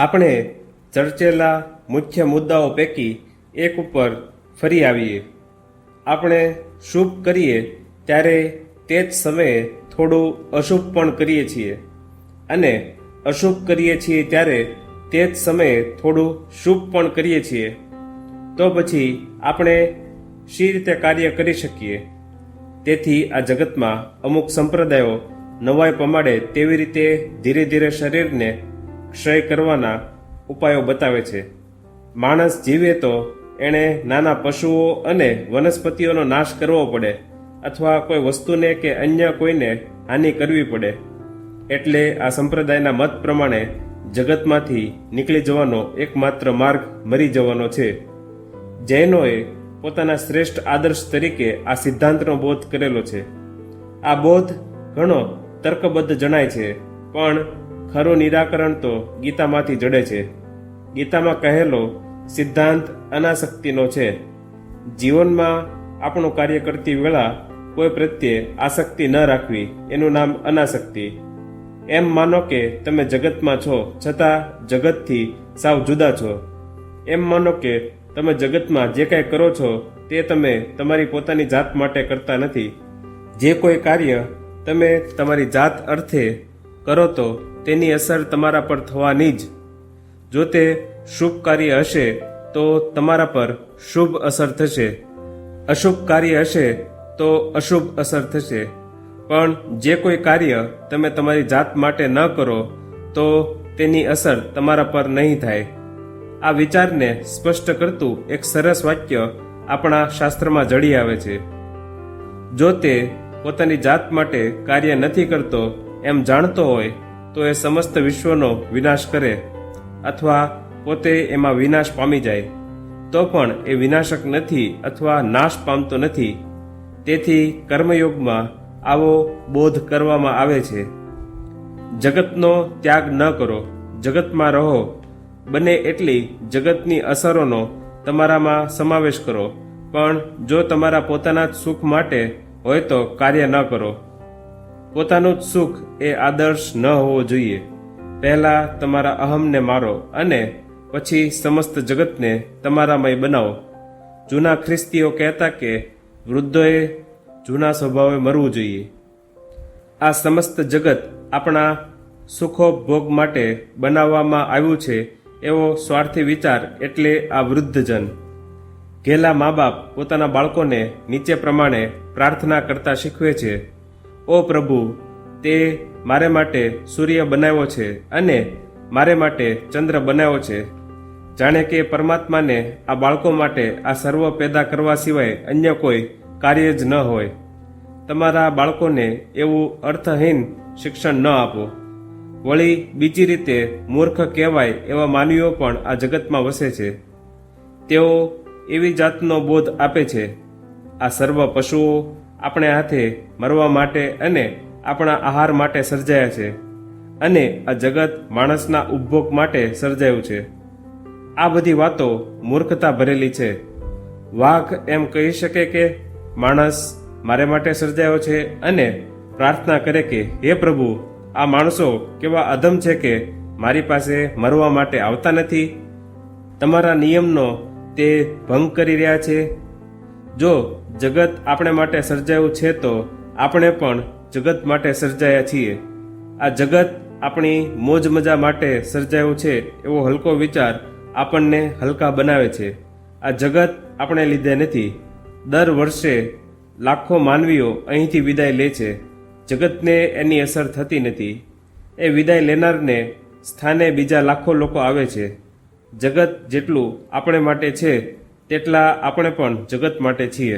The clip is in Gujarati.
આપણે ચર્ચેલા મુખ્ય મુદ્દાઓ પૈકી એક ઉપર ફરી આવીએ. આપણે શુભ કરીએ ત્યારે તે જ સમયે થોડું અશુભ પણ કરીએ છીએ. અને અશુભ કરીએ છીએ ત્યારે તે જ સમયે થોડું શુભ પણ કરીએ છીએ. તો પછી આપણે શી રીતે કાર્ય કરી શકીએ? તેથી આ જગતમાં અમુક સંપ્રદાયો નવાઈ પમાડે તેવી રીતે ધીરે ધીરે શરીરને ક્ષય કરવાના ઉપાયો બતાવે છે. માણસ જીવે તો એણે નાના પશુઓ અને વનસ્પતિઓનો નાશ કરવો પડે અથવા કોઈ વસ્તુને કે અન્ય કોઈને હાનિ કરવી પડે. એટલે આ સંપ્રદાયના મત પ્રમાણે જગતમાંથી નીકળી જવાનો એકમાત્ર માર્ગ મરી જવાનો છે. જૈનોએ પોતાના શ્રેષ્ઠ આદર્શ તરીકે આ સિદ્ધાંતનો બોધ કરેલો છે. આ બોધ ઘણો તર્કબદ્ધ જણાય છે, પણ ખરું નિરાકરણ તો ગીતામાંથી જડે છે. ગીતામાં કહેલો, સિદ્ધાંત અનાસક્તિનો છે. જીવનમાં આપણું કાર્ય કરતી વેળા કોઈ પ્રત્યે આસક્તિ ન રાખવી, એનું નામ અનાસક્તિ. એમ માનો કે તમે જગતમાં છો, છતાં જગતથી સાવ જુદા છો. એમ માનો કે તમે જગતમાં જે કાંઈ કરો છો, તે તમે તમારી પોતાની જાત માટે કરતા નથી. જે કોઈ કાર્ય તમે તમારી જાત અર્થે કરો તો તેની અસર તમારા પર થવાની જ. જો તે શુભ કાર્ય હશે, તો તમારા પર શુભ અસર થશે. અશુભ કાર્ય હશે, તો અશુભ અસર થશે. પણ જે કોઈ કાર્ય તમે તમારી જાત માટે ન કરો, તો તેની અસર તમારા પર નહીં થાય. આ વિચારને સ્પષ્ટ કરતું એક સરસ વાક્ય આપણા શાસ્ત્રમાં જડી આવે છે. જો તે પોતાની જાત માટે કાર્ય નથી કરતો, એમ જાણતો હોય તો એ સમસ્ત વિશ્વનો વિનાશ કરે અથવા પોતે એમાં વિનાશ પામી જાય. તો પણ એ વિનાશક નથી અથવા નાશ પામતો નથી. તેથી કર્મયોગમાં આવો બોધ કરવામાં આવે છે. જગતનો ત્યાગ ન કરો, જગતમાં રહો. બને એટલી જગતની અસરોનો તમારામાં સમાવેશ કરો. પણ જો તમારા પોતાના જ સુખ માટે હોય તો કાર્ય ન કરો. પોતાનું જ સુખ એ આદર્શ ન હોવો જોઈએ. પહેલા તમારા અહમને મારો અને પછી સમસ્ત જગતને તમારામય બનાવો. જૂના ખ્રિસ્તીઓ કહેતા કે વૃદ્ધોએ જૂના સ્વભાવે મરવું જોઈએ. આ સમસ્ત જગત આપણા સુખોપભોગ માટે બનાવવામાં આવ્યું છે એવો સ્વાર્થી વિચાર એટલે આ વૃદ્ધજન. ઘેલા મા બાપ પોતાના બાળકોને નીચે પ્રમાણે પ્રાર્થના કરતા શીખવે છે. ઓ પ્રભુ, તે મારે માટે સૂર્ય બનાવ્યો છે અને મારે માટે ચંદ્ર બનાવ્યો છે. જાણે કે પરમાત્માને આ બાળકો માટે આ સર્વ પેદા કરવા સિવાય અન્ય કોઈ કાર્ય જ ન હોય. તમારા બાળકોને એવું અર્થહીન શિક્ષણ ન આપો. વળી બીજી રીતે મૂર્ખ કહેવાય એવા માનવીઓ પણ આ જગતમાં વસે છે. તેઓ એવી જાતનો બોધ આપે છે. આ સર્વ પશુઓ આપણે હાથે મરવા માટે અને આપણા આહાર માટે સર્જાયા છે અને આ જગત માણસના ઉપભોગ માટે સર્જાયું છે. આ બધી વાતો મૂર્ખતા ભરેલી છે. વાઘ એમ કહી શકે કે માણસ મારે માટે સર્જાયો છે અને પ્રાર્થના કરે કે, હે પ્રભુ, આ માણસો કેવા અધમ છે કે મારી પાસે મરવા માટે આવતા નથી? તમારા નિયમનો તે ભંગ કરી રહ્યા છે જો જગત આપણે માટે સર્જાયું છે તો આપણે પણ જગત માટે સર્જાયા છીએ. આ જગત આપણી મોજ મજા માટે સર્જાયું છે એવો હલકો વિચાર આપણને હલકા બનાવે છે. આ જગત આપણે લીધે નથી. દર વર્ષે લાખો માનવીઓ અહીંથી વિદાય લે છે. જગતને એની અસર થતી નથી. એ વિદાય લેનારને સ્થાને બીજા લાખો લોકો આવે છે. જગત જેટલું આપણે માટે છે તેટલા આપણે પણ જગત માટે છીએ.